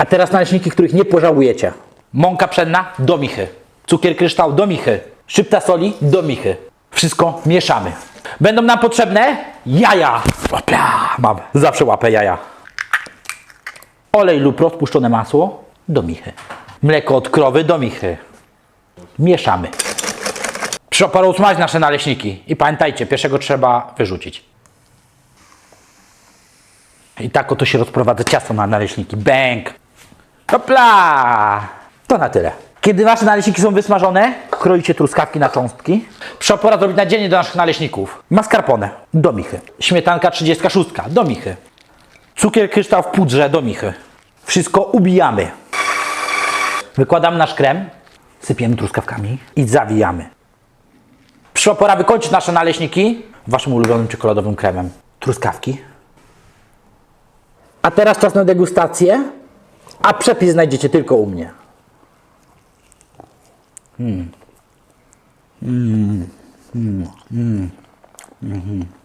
A teraz naleśniki, których nie pożałujecie. Mąka pszenna do michy. Cukier kryształ do michy. Szczypta soli do michy. Wszystko mieszamy. Będą nam potrzebne jaja. Opla, mam. Zawsze łapę jaja. Olej lub rozpuszczone masło do michy. Mleko od krowy do michy. Mieszamy. Oporu usmażyć nasze naleśniki. I pamiętajcie, pierwszego trzeba wyrzucić. I tak oto się rozprowadza ciasto na naleśniki. Bęk! Hopla! To na tyle. Kiedy nasze naleśniki są wysmażone, kroicie truskawki na cząstki. Przopora zrobić nadzienie do naszych naleśników. Mascarpone do michy. Śmietanka 36 do michy. Cukier kryształ w pudrze do michy. Wszystko ubijamy. Wykładamy nasz krem, sypiemy truskawkami i zawijamy. Przopora wykończyć nasze naleśniki waszym ulubionym czekoladowym kremem. Truskawki. A teraz czas na degustację, a przepis znajdziecie tylko u mnie.